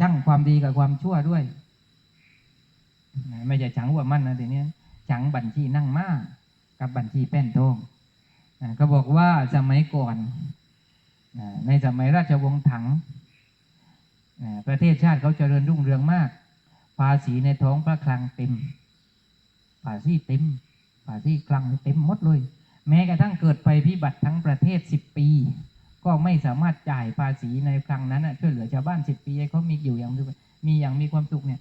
ช่างความดีกับความชั่วด้วย ไม่ใช่ฉังหัว่ามันนะทีนี้ยฉังบัญชีนั่งมากับบัญชีแป้นทองก็บอกว่าสมัยก่อน ในสมัยราชวงศ์ถัง ประเทศชาติเขาเจริญรุ่งเรืองมาก ภาษีในท้องพระคลังเต็ม ภาษีเต็ม ภาษีคลังเต็มหมดเลย แม้กระทั่งเกิดไปพิบัติทั้งประเทศสิบปี ก็ไม่สามารถจ่ายภาษีในครั้งนั้นน่ะช่วยเหลือชาวบ้านสิบปีเขามีอยู่อย่างมีอย่างมีความสุขเนี่ย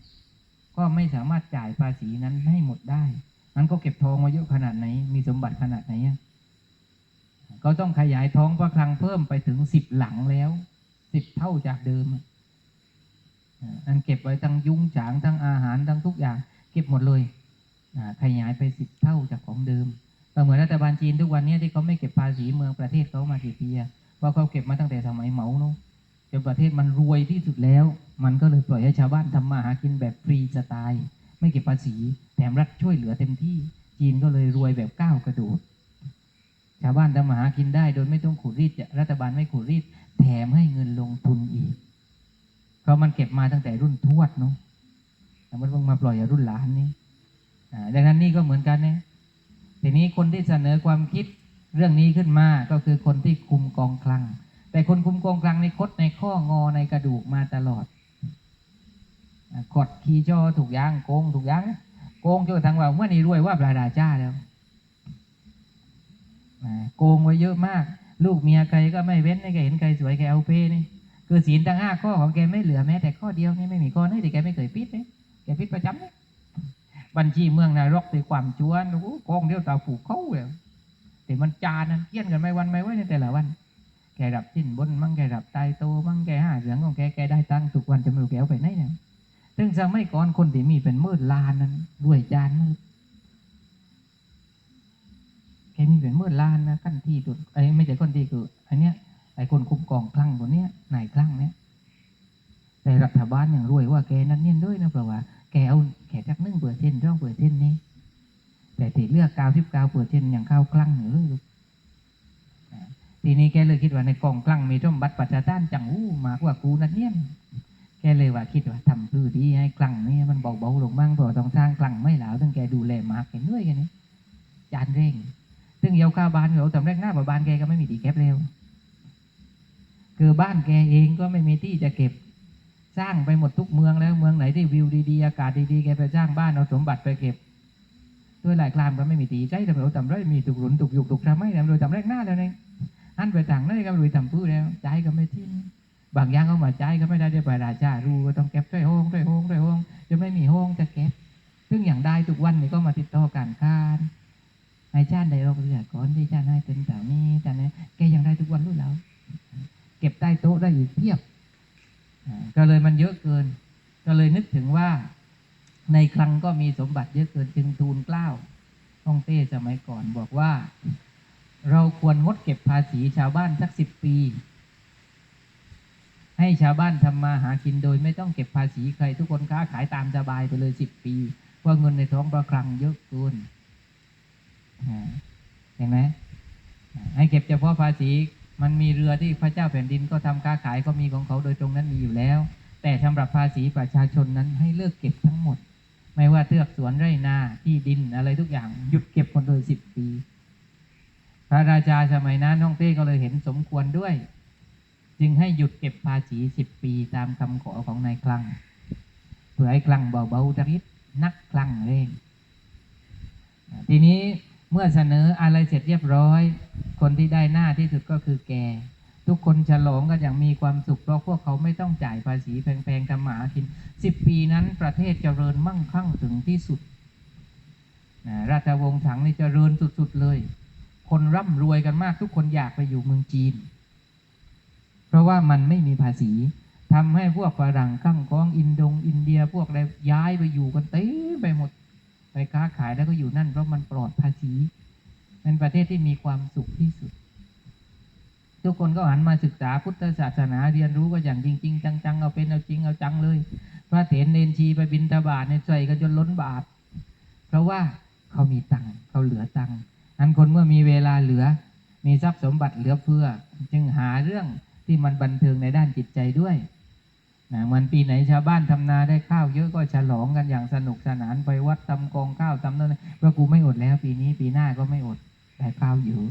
ก็ไม่สามารถจ่ายภาษีนั้นให้หมดได้นั้นก็เก็บทองมาเยอะขนาดไหน มีสมบัติขนาดไหนก็ต้องขยายท้องพระคลังเพิ่มไปถึงสิบหลังแล้วสิบเท่าจากเดิมอันเก็บไว้ทั้งยุ้งฉางทั้งอาหารทั้งทุกอย่าง เก็บหมดเลยอ่าขยายไปสิบเท่าจากของเดิมก็เหมือนรัฐบาลจีนทุกวันนี้ที่เขาไม่เก็บภาษีเมืองประเทศเขามากี่ปีอะ เพราเขาเก็บมาตั้งแต่สมัยเหมาเนาะจนประเทศมันรวยที่สุดแล้ว มันก็เลยปล่อยให้ชาวบ้านทำมาหากินแบบฟรีสไตล์ไม่เก็บภาษีแถมรัฐช่วยเหลือเต็มที่จีนก็เลยรวยแบบก้าวกระโดด ชาวบ้านทำมาหากินได้ โดยไม่ต้องขูดรีดรัฐบาลไม่ขูดรีด แถมให้เงินลงทุนอีก เพราะมันเก็บมาตั้งแต่รุ่นทวดเนาะแต่มันเพิ่งมาปล่อยรุ่นหลานนี่ดังนั้นนี่ก็เหมือนกันนะทีนี้คนที่เสนอความคิด เรื่องนี้ขึ้นมาก็คือคนที่คุมกองคลัง แต่คนคุมกองกลางในคดในข้องอในกระดูกมาตลอดกดขีจอถูกอยางโกงถูกอยางโกงจนทั่งว่าเมื่อนี้รวยว่าปลาดาจ้าแล้วโกงไว้เยอะมาก ลูกเมียใครก็ไม่เว้นให้แกเห็นใครสวยแกเอาเป้นี่คือศีลทั้งห้าข้อของแกไม่เหลือแม้แต่ข้อเดียวนี่ไม่มีข้อไหนที่แกไม่เคยปิดเลยแกปิดประจำเลยบัญชีเมืองนรกด้วยความจวนโอ้โกงเดียวตาผูกเขาเลย แต่มันจานนั้นเกี้ยนกันไม่วันไม่ไหวในแต่ละวัน แกรับสิ้นบนมั่งแกรับตายโตมั่งแกหาเสียงของแกแกได้ตังค์ทุกวันจะไม่รู้แกเอาไปไหนเนี่ยซึ่งสมัยก่อนคนที่มีเป็นมืดลานนั้นรวยจานนั้นแกมีเป็นมืดลานนะขั้นที่สุดไอ้ไม่ใช่คนที่คืออันเนี้ยไอ้คนคุมกองคลั่งคนเนี้ยนายคลั่งเนี้ยแต่รัฐบาลอย่างรวยว่าแกนั้นเนี่ยด้วยนะเพราะว่าแกเอาแกจักนึ่งเปอร์เซ็นต์ร่องเปอร์เซ็นต์นี่ แต่ที่เลือกเก้าสิบเก้าเปอร์เซ็นอย่างข้าวคลั่งอยู่เลยลูกทีนี้แกเลยคิดว่าในกองกลั่งมีร่มบัตรประชานจังอู้มากว่ากูนั่นเนี่ยแกเลยว่าคิดว่าทำพื้นที่ให้กลั่งนี่มันเบาๆลงบ้างเพราะต้องสร้างกลั่งไม่หลาวต้องแกดูแลมากแกเหนื่อยกันนี่จานเร่ง ซึ่งเยาวข้าวบ้านเขาทำแรกหน้าบ้านแกก็ไม่มีที่เก็บเร็วคือบ้านแกเองก็ไม่มีที่จะเก็บสร้างไปหมดทุกเมืองแล้วเมืองไหนที่วิวดีๆอากาศดีๆแกไปสร้างบ้านเอาสมบัติไปเก็บ ด้วยหลายคลามก็ไม่มีตีใจแต่เราทำไรมีตุกหลุนตุกยุกตุกทำไม่ทำโดยทำแรกหน้าแล้วเนี่ยหันไปทางนั้นก็ลุยทำพื้แล้วใจก็ไม่ทิ้งบางอย่างเขามาใจก็ไม่ได้เดี๋ยวไปราชารู้ก็ต้องเก็บด้วยห้องด้วยห้องด้วยห้องจะไม่มีห้องจะเก็บซึ่งอย่างได้ทุกวันนี้ก็มาติดต่อการค้านให้ชาติได้รอกเรือก่อนที่ชาติให้เป็นสามีแต่เนี่ยแกยังได้ทุกวันรู้แล้วเก็บใต้โต๊ะได้อีกเพียบก็เลยมันเยอะเกิน ก็เลยนึกถึงว่า ในคลังก็มีสมบัติเยอะเกินจึงทูลกล้าวฮ่องเต้สมัยก่อนบอกว่า เราควรงดเก็บภาษีชาวบ้านสักสิบปี ให้ชาวบ้านทำมาหากินโดยไม่ต้องเก็บภาษีใครทุกคนค้าขายตามสบายไปเลยสิบปีเพราะเงินในท้องประคลังเยอะเกินเห็นไหมให้เก็บเฉพาะภาษีมันมีเรือที่พระเจ้าแผ่นดินก็ทำค้าขายก็มีของเขาโดยตรงนั้นมีอยู่แล้ว แต่สำหรับภาษีประชาชนนั้นให้เลิกเก็บทั้งหมด ไม่ว่าเทือกสวนไร่นาที่ดินอะไรทุกอย่างหยุดเก็บหมดยสิบปี พระราชาสมัยนั้นฮ่องเต้ก็เลยเห็นสมควรด้วย จึงให้หยุดเก็บภาษีสิบปีตามคำขอของนายคลังเพื่อให้คลังเบาๆจักนิดนักคลังเร่งทีนี้เมื่อเสนออะไรเสร็จเรียบร้อย คนที่ได้หน้าที่สุดก็คือแก ทุกคนฉลองกันอย่างมีความสุขเพราะพวกเขาไม่ต้องจ่ายภาษีแพงๆทำหมากินสิบปีนั้นประเทศเจริญมั่งคั่งถึงที่สุดนะราชวงศ์ถังนี่เจริญสุดๆเลย คนร่ำรวยกันมากทุกคนอยากไปอยู่เมืองจีน เพราะว่ามันไม่มีภาษีทำให้พวกฝรั่งข้างกองอินโดง อินเดียพวกอะไรย้ายไปอยู่กันเต็มไปหมดไปค้าขายแล้วก็อยู่นั่นเพราะมันปลอดภาษีเป็นประเทศที่มีความสุขที่สุด ทุกคนก็หันมาศึกษาพุทธศาสนาเรียนรู้ก็อย่างจริง ๆ จังๆเอาเป็นเอาจริงเอาจังเลย พระเถรเนนชีไปบินทบาทในใส่กันจนล้นบาท เพราะว่าเขามีตังค์เขาเหลือตังค์อันคนเมื่อมีเวลาเหลือ มีทรัพย์สมบัติเหลือเฟือ จึงหาเรื่องที่มันบันเทิงในด้านจิตใจด้วยนะมือนปีไหนชาวบ้านทำนาได้ข้าวเยอะก็ฉลองกันอย่างสนุกสนานไปวัดตำกองข้าวตำนั่นเพราะกูไม่อดแล้ว ปีนี้ปีหน้าก็ไม่อดแต่ข้าวอยู่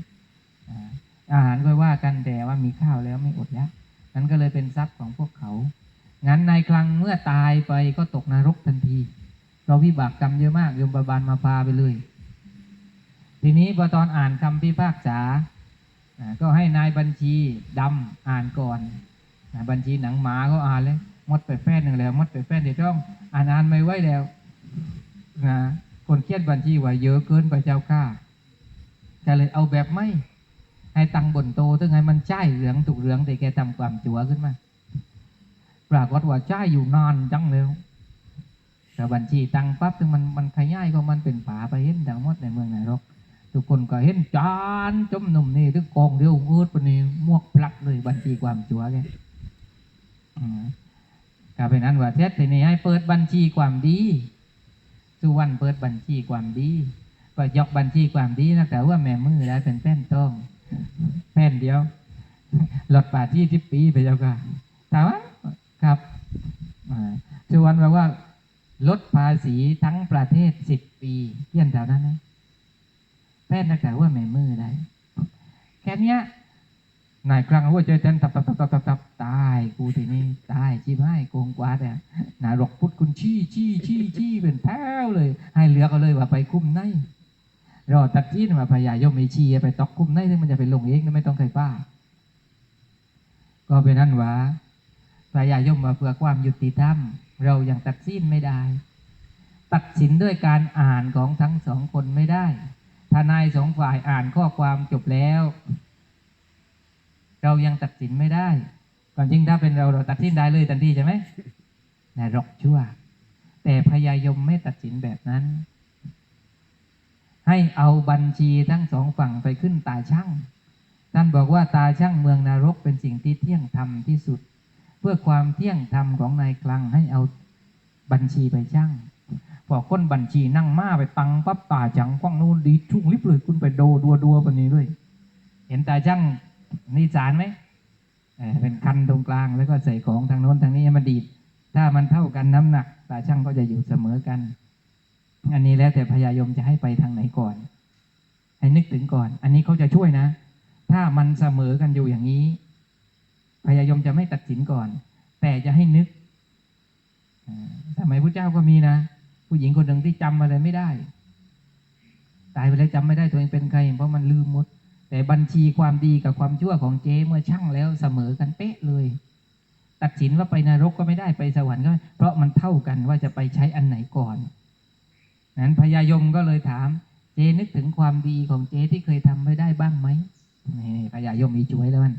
อาหารก็ว่ากันแต่ว่ามีข้าวแล้วไม่อดแล้วนั้นก็เลยเป็นทรัพย์ของพวกเขา งั้นนายคลังเมื่อตายไปก็ตกนรกทันที เราวิบากกรรมเยอะมากโยมบาบาลมาพาไปเลย ทีนี้พอตอนอ่านคำพิพากษาอ่าก็ให้นายบัญชีดำอ่านก่อนบัญชีหนังหมาก็อ่านเลยมดไปแฟนหนึ่งแล้วมดไปแฟนเดี๋ยวต้องอ่านอ่านไม่ไหวแล้วนะคนเครียดบัญชีว่าเยอะเกินไปเจ้าข้าก็เลยเอาแบบไม่ ให้ตังบนโตถึงให้มันใช่เหลืองถูกเหลืองแต่แกทำความจัวขึ้นมาปรากฏว่าใช่อยู่นานจังเลยแต่บัญชีตังปั๊บถึงมันมันขยายก็มันเป็นฝาไปเห็นทั้งมดในเมืองไหนรกทุกคนก็เห็นจานจมหนุ่มนี่ทุกกองเดียวงืดปนี้มวกพลักเลยบัญชีความจัวแกอืมก็เป็นอันว่าเทศทีนี้ให้เปิดบัญชีความดีสุวรรณเปิดบัญชีความดีก็ยกบัญชีความดีนะแต่ว่าแม่มือได้วเป็นแป้นต้อง แป้นเดียวหลดป่าที่ทิปปีไปเจ้าค่ะถามว่าครับอ่าสุวรรณบอกว่า ลดภาษีทั้งประเทศสิบปีเที่ยนแถวนั้นนะแพทย์นักแต่ว่าแม่มือได้แค่เนี้ยนายครั้งว่าเจอเจนตับตับตับตับตับตับตายกูทีนี้ตายชีพให้โกงกวาดอะนายรกพุทธคุณชี้ชี้ชี้ชี้เป็นแพ้วเลย ให้เหลือก็เลยว่าไปคุ้มใน รอตัดที่มาพยายมไม่ชี้ไปตอกคุ้มในซึ่งมันจะเป็นลงเองไม่ต้องใครป้า ก็เป็นนั่นว่าพยายมมาเพื่อความยุติธรรม เรายังตัดสินไม่ได้ ตัดสินด้วยการอ่านของทั้งสองคนไม่ได้ทนายสองฝ่ายอ่านข้อความจบแล้ว เรายังตัดสินไม่ได้ก่อนจริงถ้าเป็นเราเราตัดสินได้เลยทันทีใช่ไหมนายรกชั่ว แต่พยายมไม่ตัดสินแบบนั้น ให้เอาบัญชีทั้งสองฝั่งไปขึ้นตาช่างท่านบอกว่าตาช่างเมืองนรกเป็นสิ่งที่เที่ยงธรรมที่สุด เพื่อความเที่ยงธรรมของนายคลังให้เอาบัญชีไปช่างพอคนบัญชีนั่งมาไปตังปั๊บตาจังกว้างนู่นดีทุ่งลิบเลยคุณไปโดดัวดัวปนี้ด้วย เห็นตาจังนี่สารไหมเป็นคันตรงกลางแล้วก็ใส่ของทางโน้นทางนี้มันดีดถ้ามันเท่ากันน้ำหนักตาช่างก็จะอยู่เสมอกัน อันนี้แล้วแต่พยายมจะให้ไปทางไหนก่อน ให้นึกถึงก่อน อันนี้เขาจะช่วยนะ ถ้ามันเสมอกันอยู่อย่างนี้ พยายมจะไม่ตัดสินก่อน แต่จะให้นึกอ่าสมัยพระเจ้าก็มีนะ ผู้หญิงคนหนึ่งที่จำอะไรไม่ได้ ตายไปแล้วจำไม่ได้ตัวเองเป็นใคร เพราะมันลืมหมด แต่บัญชีความดีกับความชั่วของเจ๊เมื่อช่างแล้วเสมอกันเป๊ะเลยตัดสินว่าไปนรกก็ไม่ได้ไปสวรรค์ก็ไม่เพราะมันเท่ากันว่าจะไปใช้อันไหนก่อน นั้นพญายมก็เลยถาม เจนึกถึงความดีของเจที่เคยทำไปได้บ้างไหมนี่พญายมมีช่วยแล้วมัน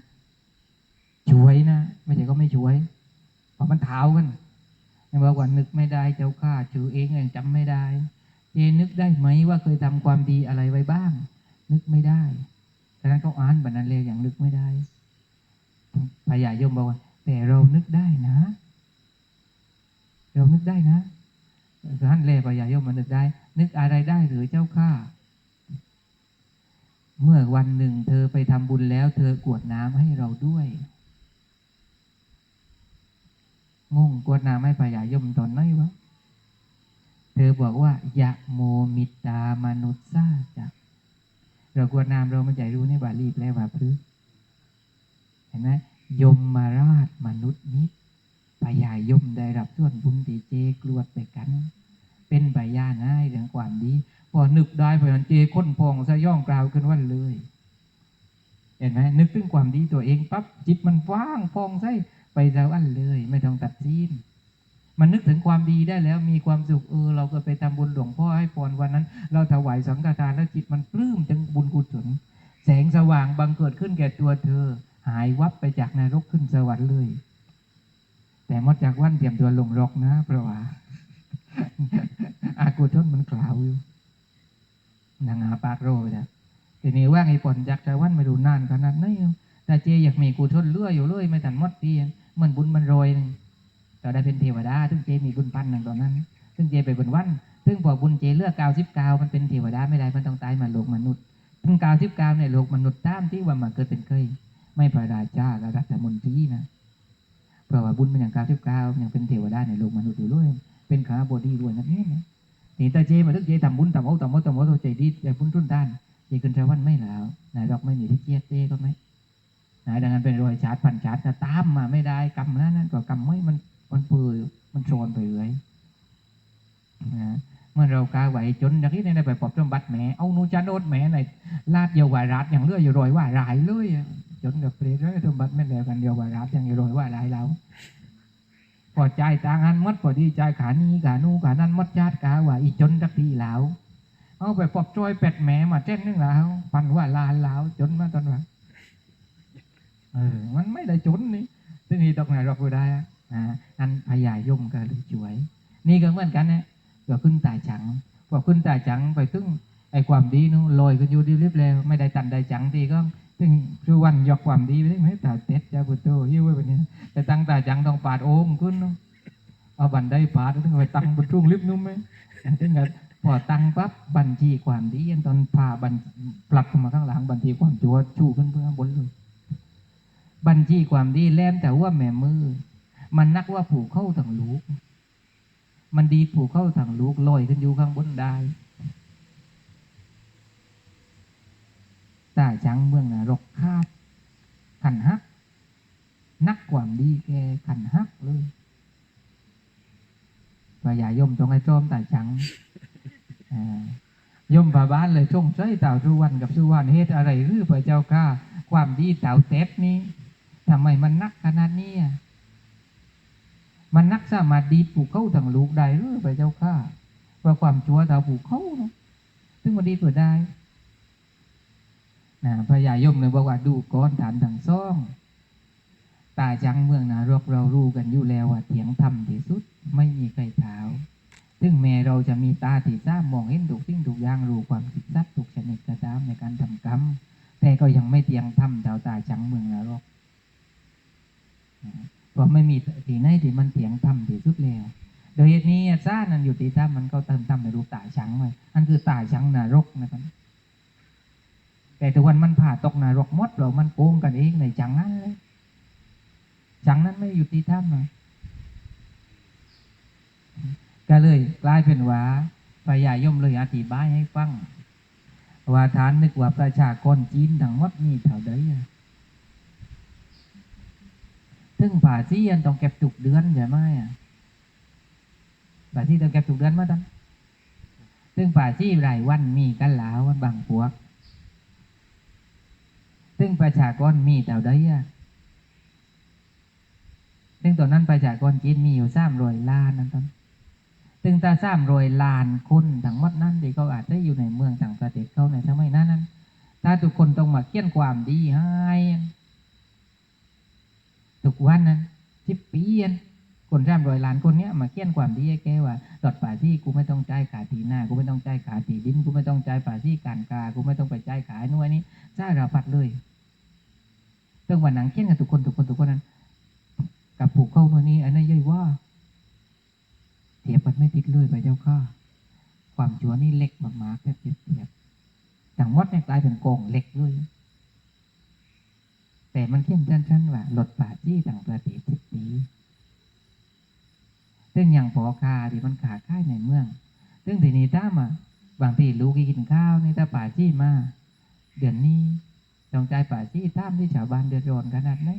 ช่วยนะไม่ใช่ก็ไม่ช่วยเพราะมันเท้ากันยังบอกว่านึกไม่ได้เจ้าข้าชื่อเองยังจำไม่ได้ เจนึกได้ไหมว่าเคยทำความดีอะไรไว้บ้าง นึกไม่ได้ฉะนั้นเขาอ่านบันนันเลยอย่างนึกไม่ได้พญายมบอกว่าแต่เรานึกได้นะ เรานึกได้นะ ท่านเล่พญายมนึกได้ นึกอะไรได้หรือเจ้าข้าเมื่อวันหนึ่งเธอไปทำบุญแล้ว เธอกวดน้ำให้เราด้วยงงกวดน้ำให้พญายมตอนไหนวะเธอบอกว่ายะโมมิตามนุษย์ซาจักเรากวดน้ำเราไม่ใจรู้ในบาลีแปลว่าพฤกษ์เห็นไหมยมมาราชมนุษย์มิตร พญายมได้รับส่วนบุญตีเจกลวดไปกัน เป็นใบยาง่ายเรื่องความดีพอนึกได้พอมันเจค้นพองสะย่องกล่าวขึ้นวันเลย เห็นไหมนึกถึงความดีตัวเองปั๊บจิตมันว่างฟองใส่ไปสวรรค์เลย ไม่ต้องตัดสินมันนึกถึงความดีได้แล้วมีความสุขเออเราก็ไปทำบุญหลวงพ่อให้พรวันนั้น เราถวายสังฆทานแล้วจิตมันปลื้มจังบุญกุศลแสงสว่างบังเกิดขึ้นแก่ตัวเธอ หายวับไปจากนรกขึ้นสวรรค์เลย แต่มดจากวันเตรียมตัวลงรกนะ เพราะว่า อากุศลมันกล่าวอยู่นางอาปากโรยนะทีนี้ว่าไอ้ผลจากจากวันไม่รู้นานขนาดไหนแต่เจอยากมีกุศลเลื่อยอยู่เลยไม่ทันมดทีเหมือนบุญมันโรยหนึ่งเราได้เป็นเทวดาซึ่งเจมีบุญพันหนึ่งตอนนั้น ซึ่งเจไปบนวัน ซึ่งพอบุญเจเลือกกาวสิบกาวมันเป็นเทวดาไม่ได้มันต้องตายมาโลกมนุษย์ถึงกาวสิบกาวในโลกมนุษย์ตามที่ว่ามาเกิดเป็นเคยไม่พระราชาและรัฐมนตรีนะ เพราะว่าบุญมันอย่างเก้าสิบเก้ายังเป็นเทวดาในโลกมนุษย์อยู่ด้วยเป็นขาบดีด้วยนั่นนี่เนี่ยนี่ตาเจมาทึกเจทำบุญทำเอาทำเอาทำเอาตัวใจดีใจบุญทุนด้านเจขึ้นชาวันไม่แล้วนายดอกไม่มีที่เจียดเจก็ไหมนายดังนั้นเป็นรอยชาร์จพันชาร์จตามมาไม่ได้กรรมนั้นนั่นก็กรรมไม่มันมันเปื่อยมันโซนไปเรื่อยนะเมื่อเรากาไหวจนอย่างนี้ในไปปอบจมบัดแหมเอานูจานโนดแหมในลาดเยาวารัดอย่างเลื่อยอยู่รอยว่าหลายเลยอะ จนกับเปรตเลยจมบัดไม่แล้วกันเดียาวารัดอย่างอยู่รอยว่าหลายแล้วพอใจต่างอันหมดพอดีใจขานี้ขานูขานั้นหมดญาติกาว่าอีจนสักทีแล้วเอาไปปอบจอยเป็ดแหมมาเจ้นนึงแล้วปันว่าลานแล้วจนมาตอนว่าเออ มันไม่ได้จนนี่ซึ่งนี่ตกไหนเราพูดได้อะอ่าอันพยายมก็เลยช่วย นี่ก็เหมือนกันนะก็ขึ้นตาจังพอขึ้นตาจังไปถึงไอ้ความดีนู้นลอยกันอยู่ดีริบแล้วไม่ได้ตันได้จังทีก็ ถึงคือวันยกความดีไปถึงไม่ตาเต็ดจ้าพุทโธยิ้วไว้แบบนี้แต่ตั้งแตาจังต้องปาดโอ่งขึ้นเนอะเอาบันไดปาดถึงไปตั้งบนช่วงลิฟนุ่มไหมถึงกับพอตั้งปั๊บบัญชีความดีอันตอนพาบัญปรับขึ้นมาข้างหลังบัญชีความจัวชูขึ้นเพื่อบนเลยบัญชีความดีแลมแต่ว่าแม่มือ มันนักว่าผูกเข้าทางลูก มันดีผูกเข้าทางลูกลอยขึ้นอยู่ข้างบนได้ ตาจังเมืองนรกคาดขันฮัก นักความดีแกขันฮักเลยพระยายมจงให้จอมตาจังยมบาบ้านเลยจงใจเต่าสุวรรณกับสุวรรณเหตุอะไรหรือพระเจ้าข้าความดีเต่าเต็ดนี้ทำไมมันนักขนาดนี้มันนักสามารถดีดผูกเข้าทางลูกได้หรือพระเจ้าข้าว่าความชั่วเต่าผูกเข้าเนอะซึ่งมันดีกว่าได้ นะพระยายมเลยบอกว่าดูก้อนฐานทางซ่องตาจังเมืองนรกเรารู้กันอยู่แล้วว่าเถียงธรรมที่สุดไม่มีใครเท้าซึ่งแม้เราจะมีตาที่ทราบมองเห็นถูกสิ่งถูกอย่างรู้ความคิดสัตว์ถูกชนิดกระตามในการทำกรรมแต่ก็ยังไม่เตียงธรรมเท่าตาจังเมืองนรกเพราะไม่มีที่ไหนที่มันเถียงธรรมที่สุดแล้วโดยเหตุนี้ซ่านั้นอยู่ที่ถ้ามันก็เติมธรรมในรูปตาชังเลยอันคือตาชังนรกนะครับ แต่ทุกวันมันผ่าตกนรกมดเรามันโกงกันเองในจังนั้นเลยจังนั้นไม่อยู่ที่ถ้ำนะก็เลยกลายเป็นว่าพระยายมเลยอธิบายให้ฟังว่าฐานนึกว่าประชากรจีนทั้งหมดมีเท่าใดอะถึงป่าที่ยันต้องเก็บทุกเดือนใช่ไหมอะป่าที่ต้องเก็บทุกเดือนมาตั้งซึ่งป่าที่รายวันมีกันหลาวันบางพวก ซึ่งประชากรมีเท่าใดอะซึ่งตอนนั้นประชากรจีนมีอยู่สามรอยล้านนั่นตอนซึ่งถ้าสามรอยล้านคนทั้งหมดนั้นที่เขาอาจจะอยู่ในเมืองต่างประเทศเขาในสมัยนั้นนั้นถ้าทุกคนต้องมาเขียนความดีให้ทุกวันนั้นสิบปีอันคนสามรอยล้านคนเนี้ยมาเขียนความดีให้แกว่าดอดป่าที่กูไม่ต้องจ่ายขาตีหน้ากูไม่ต้องจ่ายขาตีดินกูไม่ต้องจ่ายป่าที่การกากูไม่ต้องไปจ่ายขายนู่นนี่จ่ายราพัดเลย ต้องวันหนังเขียนกันทุกคนทุกคนทุกคนนั้นกับผูกเข้าตัวนี้ อันนั้นย่อยว่าเทียบกันไม่ติดเลยไปเจ้าข้าความชัวนี่เล็กมากๆแค่เทียบเทียบต่างวัดเนี่ยกลายเป็นกองเล็กเลยแต่มันเข้มชั้นๆว่าลดป่าที่ต่างประเทศสิบปีซึ่งอย่างพอคาที่มันขาค่ายในเมืองซึ่องทีนี้ถ้ามาบางทีลูกกินข้าวนี่ถ้าป่าที่มาเดือนนี้ ต้องใจายป่าที่ท่ามที่ชาวบ้านเดือดร้อนขนาดไหน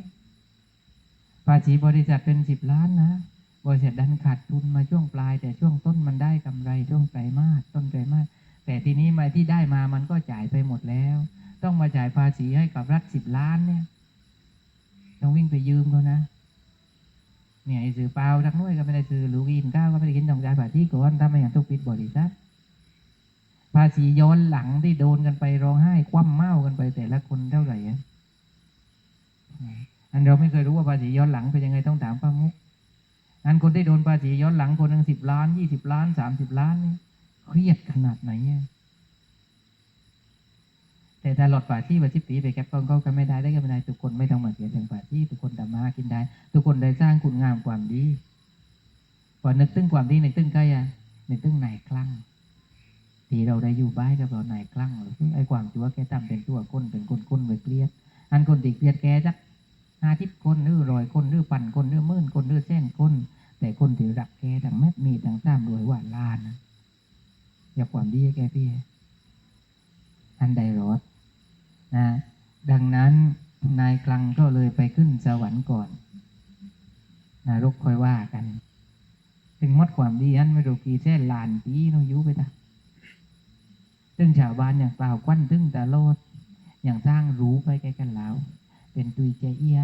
ภาษีบริษัทเป็นสิบล้านนะบริษัทดันขาดทุนมาช่วงปลาย แต่ช่วงต้นมันได้กำไรช่วงไตรมาสต้นไตรมาสแต่ทีนี้มาที่ได้มามันก็จ่ายไปหมดแล้ว ต้องมาจ่ายภาษีให้กับรัฐสิบล้านเนี่ยต้องวิ่งไปยืมเขานะเนี่ยไอ้สือเปล่าทักน้วยก็ไม่ได้ซื้อหรูกินข้าวก็ไม่ได้กินต้องจ่ายภาษีก่อนถ้าไม่อย่างทุกปิดบริษัท ภาษีย้อนหลังที่โดนกันไปร้องไห้ คว่ำเมากันไปแต่ละคนเท่าไหร่อะอันเราไม่เคยรู้ว่าภาษีย้อนหลังเป็นยังไงต้องถามป้ามุกอันคนที่โดนภาษีย้อนหลังคนหนึ่งสิบล้านยี่สิบล้านสามสิบล้านนี่เครียดขนาดไหนเนี่ยแต่ถ้าหลอดภาษีภาษีปีไปแก็บกองก็ไม่ได้ได้ก็ไม่ได้ทุกคนไม่ต้องมาเสียถึงภาษีทุกคนทำมากินได้ ทุกคนได้สร้างคุณงามความดีพอนึกถึงความดีนึกถึงใครอะนึกถึงนายคลั่ง ที่เราได้อยู่บ้านกับเรานายคลั่งหรือไอ้ความชั่วแกทำเป็นตัวคนเป็นคนคนไปเครียดอันคนติดเกลียดแกจักห้าทิพคนหรือรอยคนหรือพันคนหรือมื่นคนหรือแสนคนแต่คนที่รักแกต่างเม็ดมีต่างซ้ำรวยว่าลานนะอย่าความดีให้แกพี่อันใดรอดนะดังนั้นนายคลังก็เลยไปขึ้นสวรรค์ก่อนนรกค่อยว่ากัน ถึงมดความดีอันไม่รู้กี่แสนลานปีน้องยุไปตา ซึ่งชาวบ้านอย่างเปล่าควันตึงแต่โลดอย่างสร้างรู้ไปแกกันแล้ว เป็นตุยเจเอีย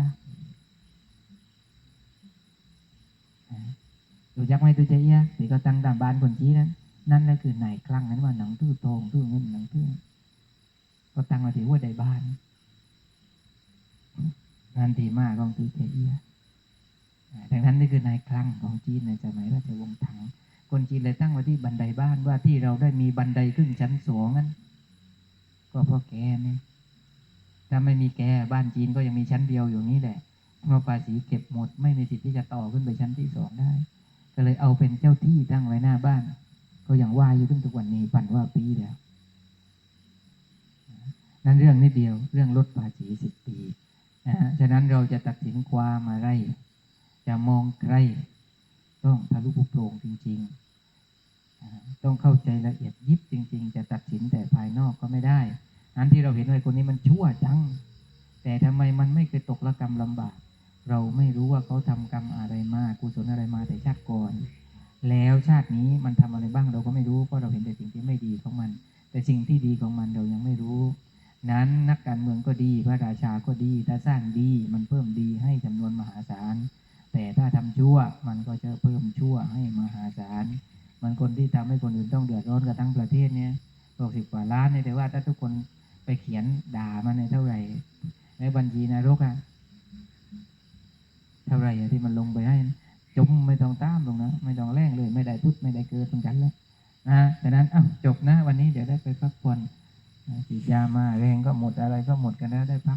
รู้จักไหมตุยเจเอียที่เขาตั้งตามบ้านคนจีนนั้น นั่นแหละคือนายคลั่งนั้นว่าหนังตื้อทองตื้อเงินหนังตื้อก็ตั้งมาถือว่าได้บ้านงานทีมากของตุยเจเอียอ่าดังนั้นนี่คือนายคลั่งของจีนในสมัยราชวงศ์ถัง คนจีนเลยตั้งไว้ที่บันไดบ้านว่าที่เราได้มีบันไดขึ้นชั้นสองนั้น ก็เพราะแกนี่ถ้าไม่มีแกบ้านจีนก็ยังมีชั้นเดียวอยู่นี่แหละเพราะภาษีเก็บหมด ไม่มีสิทธิ์ที่จะต่อขึ้นไปชั้นที่สองได้ ก็เลยเอาเป็นเจ้าที่ตั้งไว้หน้าบ้าน ก็ยังว่าอยู่ถึงทุกวันนี้ปั่นว่าปีแล้วนั่นเรื่องนิดเดียวเรื่องลดภาษีสิบปีนะฮะฉะนั้นเราจะตัดสินความอะไร จะมองใคร ต้องทะลุปุโปรงจริงๆ ต้องเข้าใจละเอียดยิบจริง ๆ จะตัดสินแต่ภายนอกก็ไม่ได้ อันที่เราเห็นว่าคนนี้มันชั่วจัง แต่ทำไมมันไม่เคยตกละกรรมลำบาก เราไม่รู้ว่าเขาทำกรรมอะไรมากุศลอะไรมาแต่ชาติก่อน แล้วชาตินี้มันทำอะไรบ้างเราก็ไม่รู้เพราะเราเห็นแต่สิ่งที่ไม่ดีของมัน แต่สิ่งที่ดีของมันเรายังไม่รู้นั้นนักการเมืองก็ดีพระราชาก็ดีถ้าสร้างดีมันเพิ่มดีให้จำนวนมหาศาล แต่ถ้าทำชั่ว มันก็จะเพิ่มชั่วให้มหาศาล มันคนที่ทำให้คนอื่นต้องเดือดร้อนกันทั้งประเทศเนี่ยหกสิบกว่าล้านเนี่ยแต่ว่าถ้าทุกคนไปเขียนด่ามันเนี่ยเท่าไหร่ในบัญชีนรกอะเท่าไหร่ที่มันลงไปให้จมไม่ต้องตามลงนะไม่ต้องแรงเลยไม่ได้พุทธไม่ได้เกิดตรงกันแล้วนะดังนั้นอ้าวจบนะวันนี้เดี๋ยวได้ไปพักผ่อนนะฉีดยามาแรงก็หมดอะไรก็หมดกันแล้วได้พัก